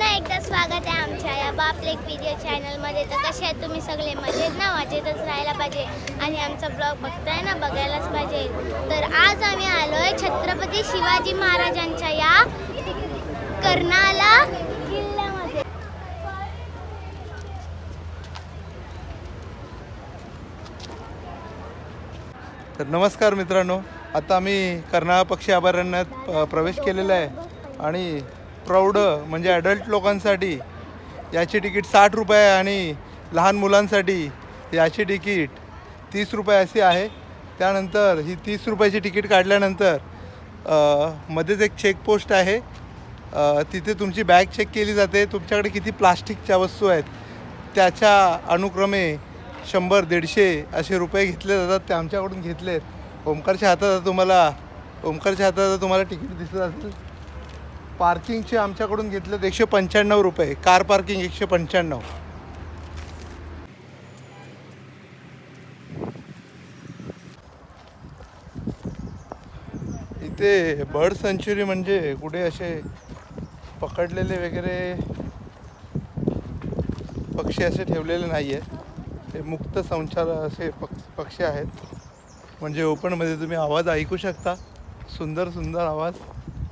पुन्हा एकदा स्वागत आहे आमच्या या बापलेक व्हिडिओ चॅनलमध्ये तर कसे आहेत तुम्ही सगळे? मजेत ना? मजेतच राहायला पाहिजे. आणि आमचा ब्लॉग बघताय ना? बघायलाच पाहिजे. तर आज आम्ही आलोय छत्रपती शिवाजी महाराजांच्या या कर्नाला किल्ल्यामध्ये. तर नमस्कार मित्रांनो. आता आम्ही कर्नाळा पक्षी अभयारण्यात प्रवेश केलेला आहे. आणि प्रौढ म्हणजे ॲडल्ट लोकांसाठी याची तिकीट साठ रुपये आणि लहान मुलांसाठी याची तिकीट तीस रुपये अशी आहे. त्यानंतर ही तीस रुपयाची तिकीट काढल्यानंतर मध्येच एक चेकपोस्ट आहे. तिथे तुमची बॅग चेक केली जाते. तुमच्याकडे किती प्लास्टिकच्या वस्तू आहेत त्याच्या अनुक्रमे शंभर दीडशे असे रुपये घेतले जातात. ते आमच्याकडून घेतलेत. ओमकारच्या हातात तुम्हाला ओमकारच्या हातात तुम्हाला तिकीट दिसत असेल. पार्किंगचे आमच्याकडून घेतलेत एकशे पंच्याण्णव रुपये. कार पार्किंग एकशे पंच्याण्णव. इथे बर्ड सेंच्युरी म्हणजे कुठे असे पकडलेले वगैरे पक्षी असे ठेवलेले नाही आहेत हे मुक्त संचार असे पक्ष पक्षी आहेत. म्हणजे ओपनमध्ये तुम्ही आवाज ऐकू शकता. सुंदर सुंदर आवाज.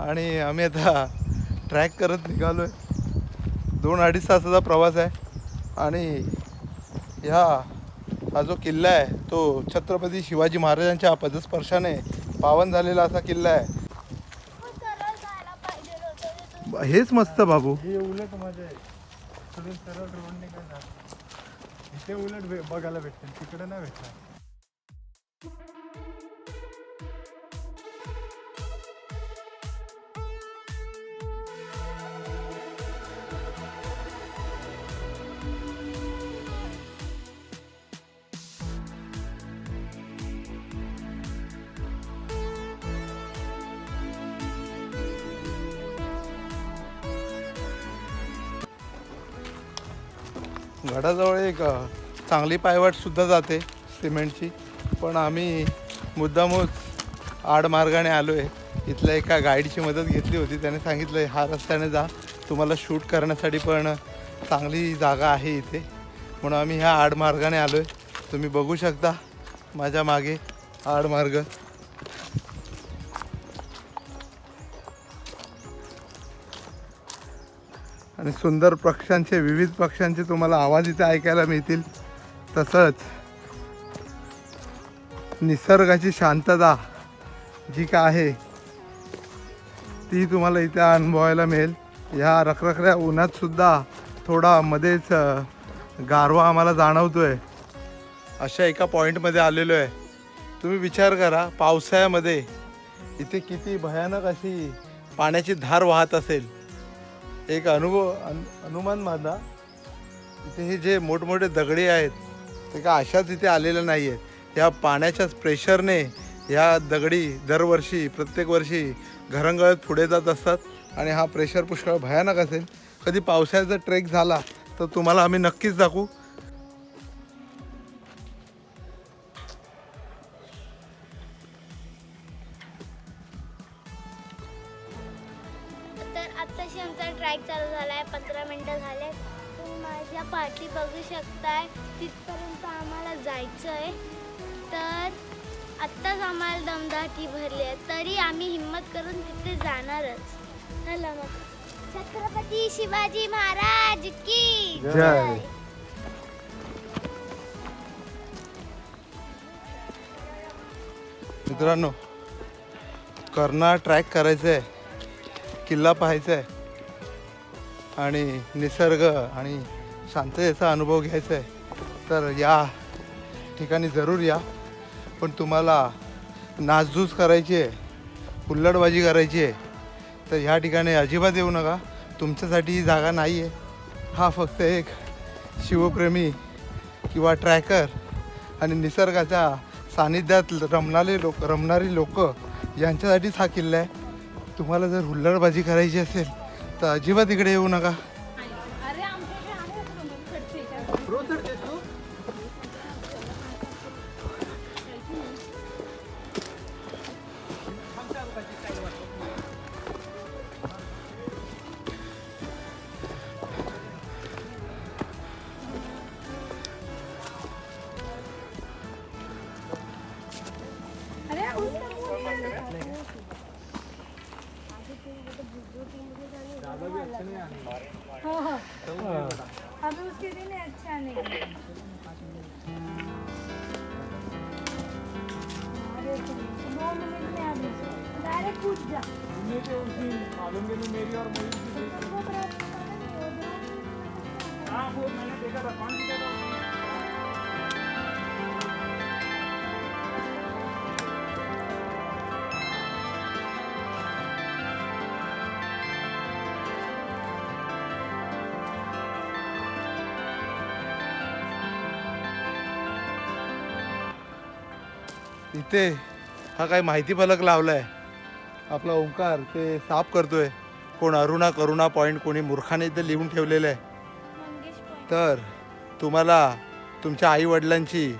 आणि आम्ही आता ट्रॅक करत निघालो आहे दोन अडीच तासाचा प्रवास आहे. आणि ह्या हा जो किल्ला आहे तो छत्रपती शिवाजी महाराजांच्या पदस्पर्शाने पावन झालेला असा किल्ला आहे. हेच मस्त बाबू. हे उलट मजा आहे. सरळ रोडने काय इथे उलट बघायला भेटते तिकडे नाही भेटणार. गडाजवळ एक चांगली पायवाट सुद्धा जाते सिमेंटची. पण आम्ही मुद्दामूच आडमार्गाने आलो आहे इथल्या एका गाईडची मदत घेतली होती. त्याने सांगितलं हा रस्त्याने जा. तुम्हाला शूट करण्यासाठी पण चांगली जागा आहे इथे. म्हणून आम्ही ह्या आडमार्गाने आलो आहे तुम्ही बघू शकता माझ्या मागे आडमार्ग आणि सुंदर पक्ष्यांचे विविध पक्ष्यांचे तुम्हाला आवाज इथे ऐकायला मिळतील. तसंच निसर्गाची शांतता जी का आहे ती तुम्हाला इथे अनुभवायला मिळेल. ह्या रखरखऱ्या उन्हातसुद्धा थोडा मध्येच गारवा आम्हाला जाणवतो आहे अशा एका पॉईंटमध्ये आलेलो आहे. तुम्ही विचार करा पावसाळ्यामध्ये इथे किती भयानक अशी पाण्याची धार वाहत असेल. एक अनुभव अन अनुमान माझा इथे हे जे मोठमोठे दगडे आहेत ते का अशाच इथे आलेल्या नाही आहेत या पाण्याच्याच प्रेशरने ह्या दगडी दरवर्षी प्रत्येक वर्षी घरंगळत पुढे जात असतात आणि हा प्रेशर पुष्कळ भयानक असेल. कधी पावसाळ्याचा ट्रेक झाला तर तुम्हाला आम्ही नक्कीच दाखवू. मित्रांनो कर्ना ट्रॅक करायचं आहे किल्ला पाहायचा आहे आणि निसर्ग आणि शांततेचा अनुभव घ्यायचा आहे तर या ठिकाणी जरूर या. पण तुम्हाला नाचधूस करायची आहे हुल्लडबाजी करायची आहे तर ह्या ठिकाणी अजिबात येऊ नका. तुमच्यासाठी ही जागा नाही आहे हा फक्त एक शिवप्रेमी किंवा ट्रॅकर आणि निसर्गाचा सानिध्यात रमणारे लोक रमणारी लोक यांच्यासाठीच हा किल्ला आहे. तुम्हाला जर हुल्लडबाजी करायची असेल तर अजिबात इकडे येऊ नका. डायरेक्ट कूद जा मालूम नहीं मेरी और हाँ वो मैंने देखा था कौन सी जगह इथे हा काय माहिती फलक लावलाय. आपला ओंकार ते साफ करतोय. कोण अरुणा करुणा पॉईंट कोणी मूर्खाने इथे लिहून ठेवलेलं आहे तर तुम्हाला तुमच्या आईवडिलांची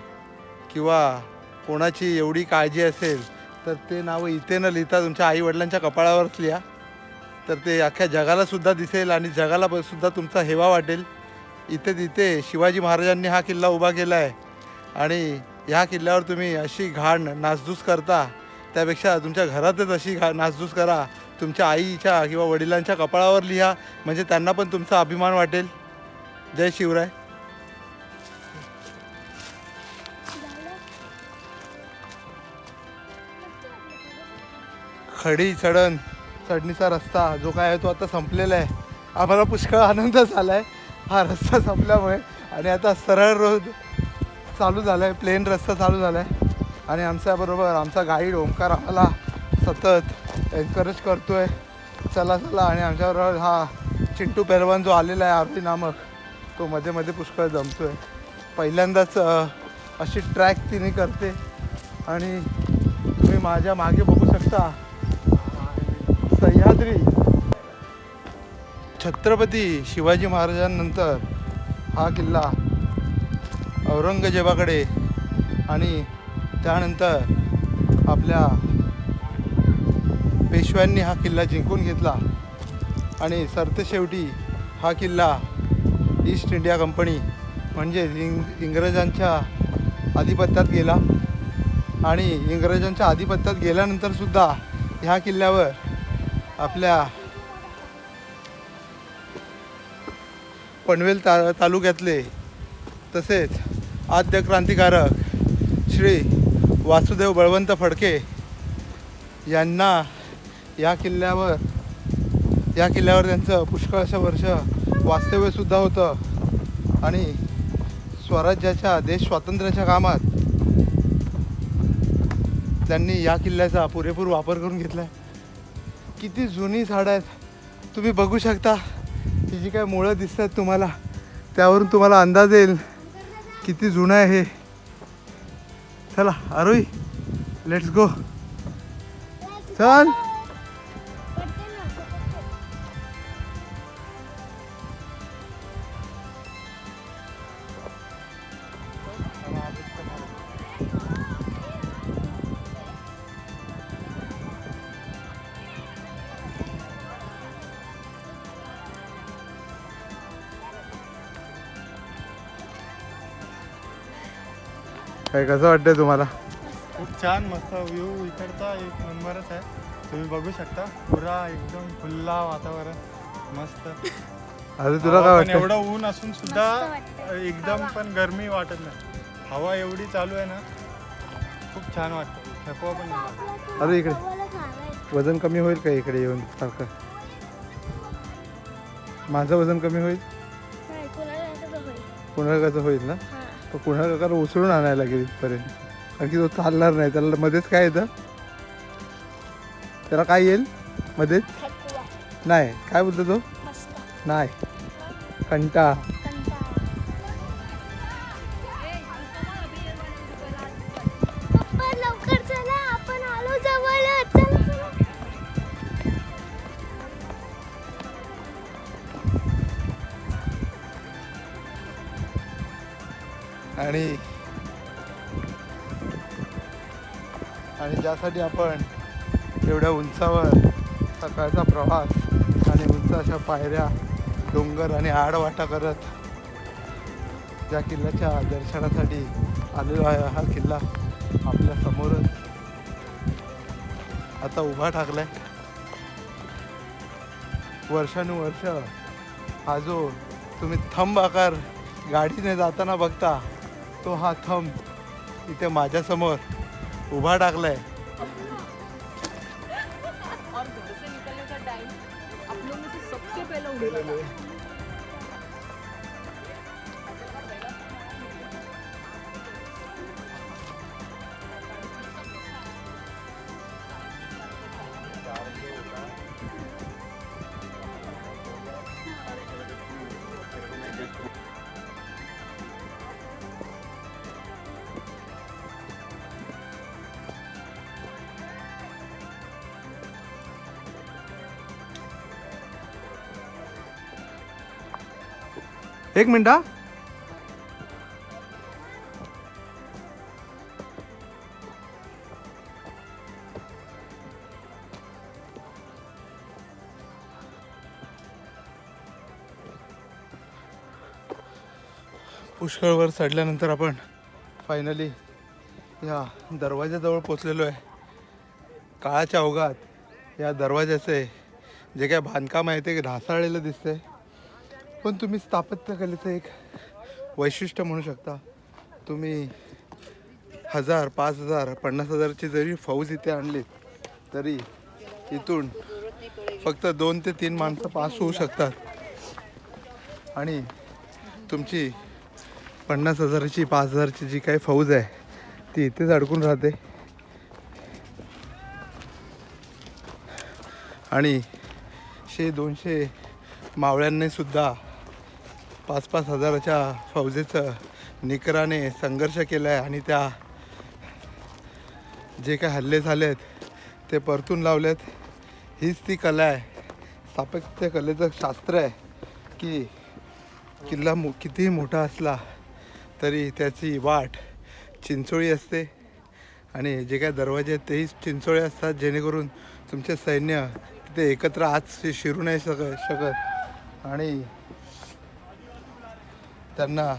किंवा कोणाची एवढी काळजी असेल तर ते नावं इथे न लिहिता तुमच्या आईवडिलांच्या कपाळावरच लिहा. तर ते अख्ख्या जगालासुद्धा दिसेल आणि जगाला ब- सुद्धा तुमचा हेवा वाटेल. इथे तिथे शिवाजी महाराजांनी हा किल्ला उभा केला आहे आणि ह्या किल्ल्यावर तुम्ही अशी घाण नासधूस करता त्यापेक्षा तुमच्या घरातच अशी घा नासधूस करा. तुमच्या आईच्या किंवा वडिलांच्या कपाळावर लिहा. म्हणजे त्यांना पण तुमचा अभिमान वाटेल. जय शिवराय. खडी चढण चढणीचा रस्ता जो काय आहे तो आता संपलेला आहे. आम्हाला पुष्कळ आनंद झाला आहे हा रस्ता संपल्यामुळे आणि आता सरळ रोड चालू झाला आहे प्लेन रस्ता चालू झाला आहे आणि आमच्याबरोबर आमचा गाईड ओंकार आम्हाला सतत एन्करेज करतो आहे चला चला. आणि आमच्याबरोबर हा चिंटू पेलवान जो आलेला आहे आरती नामक तो मध्ये मध्ये पुष्कळ जमतो आहे पहिल्यांदाच अशी ट्रॅक तिने करते. आणि तुम्ही माझ्या मागे बघू शकता. सह्याद्री. छत्रपती शिवाजी महाराजांनंतर हा किल्ला औरंगजेबाकडे आणि त्यानंतर आपल्या पेशव्यांनी हा किल्ला जिंकून घेतला. आणि सरतेशेवटी हा किल्ला ईस्ट इंडिया कंपनी म्हणजे इंग इंग्रजांच्या आधिपत्यात गेला. आणि इंग्रजांच्या आधिपत्यात गेल्यानंतर सुद्धा ह्या किल्ल्यावर आपल्या पनवेल ता तालुक्यातले तसेच आद्य क्रांतिकारक श्री वासुदेव बळवंत फडके यांना या किल्ल्यावर या किल्ल्यावर त्यांचं पुष्कळशा वर्ष वास्तव्यसुद्धा होतं. आणि स्वराज्याच्या देश स्वातंत्र्याच्या कामात त्यांनी या किल्ल्याचा पुरेपूर वापर करून घेतला आहे किती जुनी झाडं आहेत. तुम्ही बघू शकता ही जी काय मुळं दिसत आहेत तुम्हाला त्यावरून तुम्हाला अंदाज येईल किती जुनं आहे चला अरुई लेट्स गो चल. काय कसं वाटतंय तुम्हाला खूप छान मस्त व्ह्यू इकडचा एक नंबरच आहे तुम्ही बघू शकता पुरा एकदम खुल्ला वातावरण मस्त अरे तुला काय हवा पण वाटतं एवढं ऊन असून सुद्धा मस्त वाटतंय. एकदम हवा. पण गरमी वाटत नाही हवा एवढी चालू आहे ना खूप छान वाटतं थकवा पण नाही लागत. अरे इकडे. वजन कमी होईल का इकडे येऊन सारखं माझं वजन कमी होईल नाही, कुणाला नाही तसं होईल. कुणाला कसं होईल ना हा. तर कुणाला काकाला उचलून आणायला लागेल इथपर्यंत. कारण की तो चालणार नाही. त्याला मध्येच काय येतं? त्याला काय येईल? मध्येच. नाही. काय बोलतो तो. नाही. कंटाळा. ज्यासाठी आपण एवढ्या उंचावर सकाळचा प्रवास आणि उंच अशा पायऱ्या डोंगर आणि आडवाटा करत ज्या किल्ल्याच्या दर्शनासाठी आलेलो आहे हा किल्ला आपल्या समोरच आता उभा टाकलाय वर्षानुवर्ष हा जो तुम्ही थंब आकार गाडीने जाताना बघता तो हा थंब इथे माझ्यासमोर उभा टाकलाय एक मिनिट हा. पुष्कळवर चढल्यानंतर आपण फायनली या दरवाज्याजवळ पोचलेलो आहे. काळाच्या अवघात या दरवाजाचे जे काय बांधकाम आहे ते ढासाळलेलं दिसतंय. पण तुम्ही स्थापत्यकलेचं एक वैशिष्ट्य म्हणू शकता. तुम्ही हजार पाच हजार पन्नास हजारची जरी फौज इथे आणली तरी इथून फक्त दोन ते तीन माणसं पास होऊ शकतात. आणि तुमची पन्नास हजाराची पाच हजारची जी काही फौज आहे ती इथेच अडकून राहते. आणि शे दोनशे मावळ्यांनीसुद्धा पाच पाच हजाराच्या फौजेचं निकराने संघर्ष केला आहे आणि त्या जे काय हल्ले झालेत ते परतून लावलेत. हीच ती कला आहे. स्थापत्य कलेचं शास्त्र आहे की किल्ला मो कितीही मोठा असला तरी त्याची वाट चिंचोळी असते. आणि जे काय दरवाजे आहेत तेही चिंचोळे असतात. जेणेकरून तुमचे सैन्य तिथे एकत्र आत शिरू नाही शक शकत. आणि त्यांना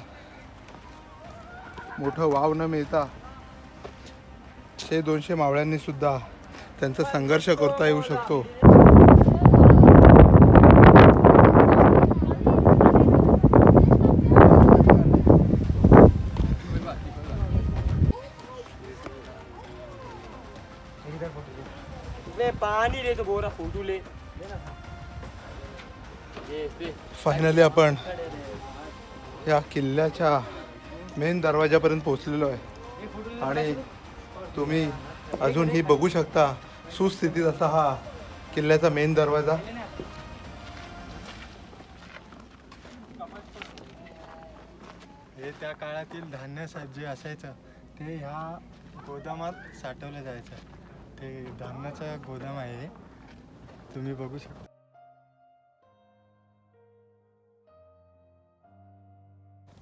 मोठं वाव न मिळता शे दोनशे मावळ्यांनी सुद्धा त्यांचा संघर्ष करता येऊ शकतो. तो फायनली आपण या किल्ल्याच्या मेन दरवाजापर्यंत पोचलेलो आहे. आणि तुम्ही अजून ही बघू शकता सुस्थितीत असा हा किल्ल्याचा मेन दरवाजा. हे त्या काळातील धान्य सा- जे असायचं ते ह्या गोदामात साठवलं जायचं. ते धान्याचा गोदाम आहे तुम्ही बघू शकता.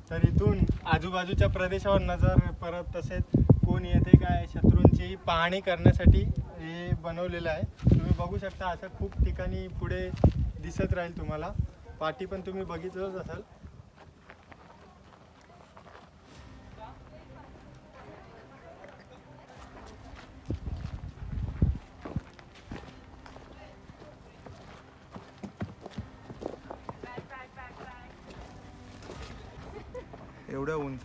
तर इथून आजूबाजूच्या प्रदेशावर नजर परत तसेच कोण येते काय शत्रूंची पाहणी करण्यासाठी हे बनवलेलं आहे. तुम्ही बघू शकता असं खूप ठिकाणी पुढे दिसत राहील तुम्हाला. पाठी पण तुम्ही बघितलंच असाल.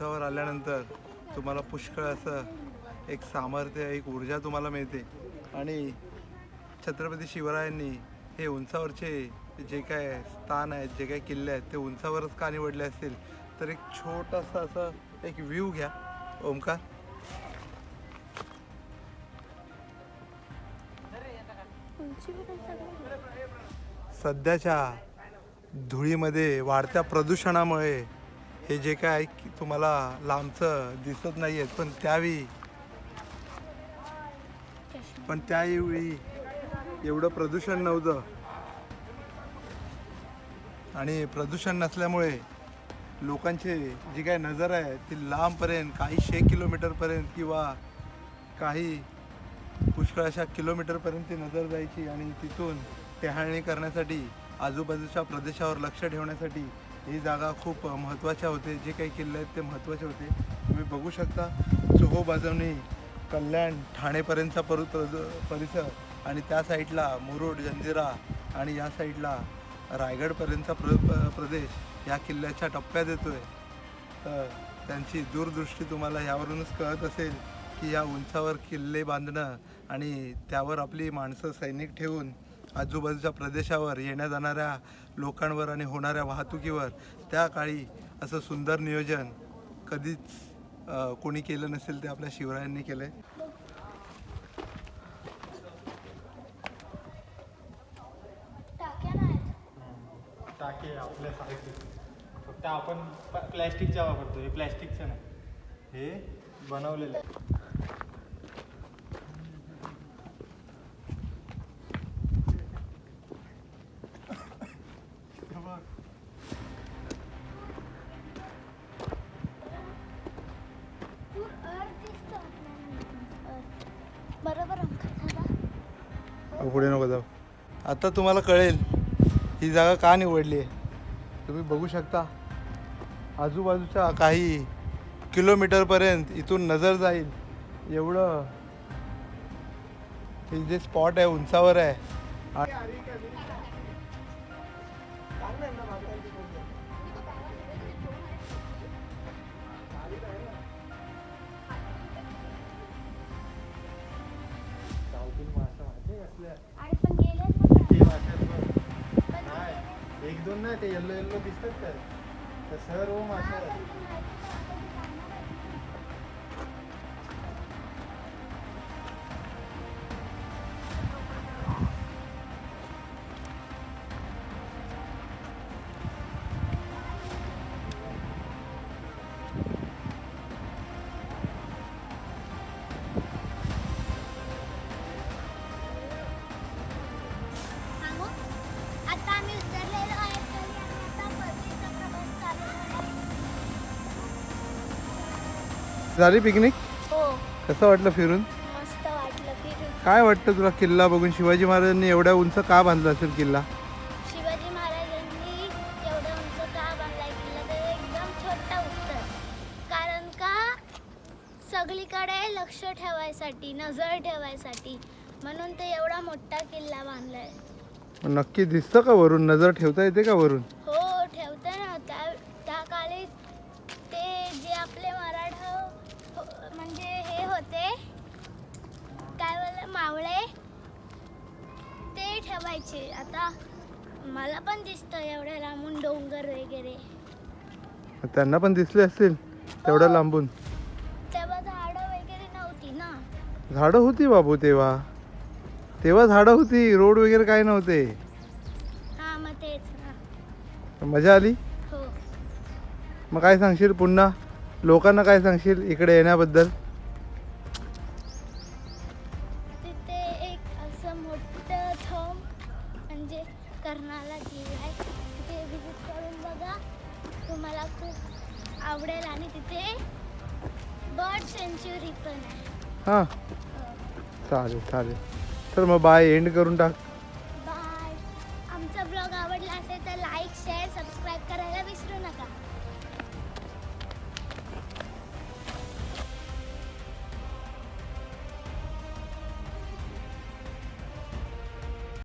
एवढ्या उंचावर आल्यानंतर तुम्हाला पुष्कळ असं एक सामर्थ्य एक ऊर्जा तुम्हाला मिळते. आणि छत्रपती शिवरायांनी हे उंचावरचे जे काय स्थान आहेत जे काय किल्ले आहेत ते उंचावरच का निवडले असतील? तर एक छोटासा असं एक व्ह्यू घ्या. ओमकार सध्याच्या धुळीमध्ये वाढत्या प्रदूषणामुळे हे जे काय की तुम्हाला लांबचं दिसत नाही आहेत पण त्यावेळी पण त्यावेळी एवढं प्रदूषण नव्हतं. आणि प्रदूषण नसल्यामुळे लोकांचे जी काय नजर आहे ती लांबपर्यंत काही शे किलोमीटरपर्यंत किंवा काही पुष्कळ अशा किलोमीटरपर्यंत ती नजर जायची आणि तिथून टेहाळणी करण्यासाठी आजूबाजूच्या प्रदेशावर लक्ष ठेवण्यासाठी ही जागा खूप महत्त्वाच्या होते. जे काही किल्ले आहेत ते महत्त्वाचे होते. तुम्ही बघू शकता चोहो कल्याण ठाणेपर्यंतचा परू परिसर आणि त्या साईडला मुरुड जंजिरा आणि या साईडला रायगडपर्यंतचा प्र प्रदेश या किल्ल्याच्या टप्प्यात येतो आहे तर त्यांची दूरदृष्टी तुम्हाला यावरूनच कळत असेल की या उंचावर किल्ले बांधणं आणि त्यावर आपली माणसं सैनिक ठेवून आजूबाजूच्या प्रदेशावर येण्या जाणाऱ्या लोकांवर आणि होणाऱ्या वाहतुकीवर त्या काळी असं सुंदर नियोजन कधीच कोणी केलं नसेल ते आपल्या शिवरायांनी केलं आहे टाके आपल्या सारखे फक्त आपण प- प्लॅस्टिकच्या वापरतो हे प्लॅस्टिकचं नाही. हे बनवलेलं आहे. पुढे नको जाऊ. आता तुम्हाला कळेल ही जागा का निवडली आहे? तुम्ही बघू शकता आजूबाजूच्या काही किलोमीटरपर्यंत इथून नजर जाईल. एवढं हे जे स्पॉट आहे उंचावर आहे नाही नाही ते येल्लो येल्लो दिसतात काय? तर सर्व मासे झाली पिकनिक हो. कसं वाटलं फिरून? मस्त वाटलं फिरून. काय वाटतं तुला किल्ला बघून? शिवाजी महाराजांनी एवढ्या उंच का बांधला असेल किल्ला? शिवाजी महाराजांनी एवढं उंच का बांधलाय किल्ला? तर एकदम छोटा उत्तर. कारण का? सगळीकडे लक्ष ठेवायसाठी नजर ठेवायसाठी म्हणून ते एवढा मोठा किल्ला बांधलाय. नक्की दिसतं का वरून? नजर ठेवता येते का वरून? हो ठेवते ना. त्या त्या काळी ते जे आपले मराठा म्हणजे हे होते काय बोल मावळे? ते ठेवायचे. आता मला पण दिसतं एवढ्या लांबून डोंगर वगैरे. त्यांना पण दिसले असतील तेवढ्या लांबून. तेव्हा झाडं वगैरे नव्हती ना. झाडं होती बाबू तेव्हा. तेव्हा झाडं होती रोड वगैरे काय नव्हते. हा मग तेच ना. मजा आली? हो. मग काय सांगशील पुन्हा? लोकांना काय सांगशील इकडे येण्याबद्दल? तिथे एक असं मोठं थंब म्हणजे आहे. तिथे विजिट करून बघा. तुम्हाला खूप आवडेल आणि तिथे बर्ड सेंच्युरी पण आहे. हां. चालेल चालेल. तर मग बाय एंड करून टाक.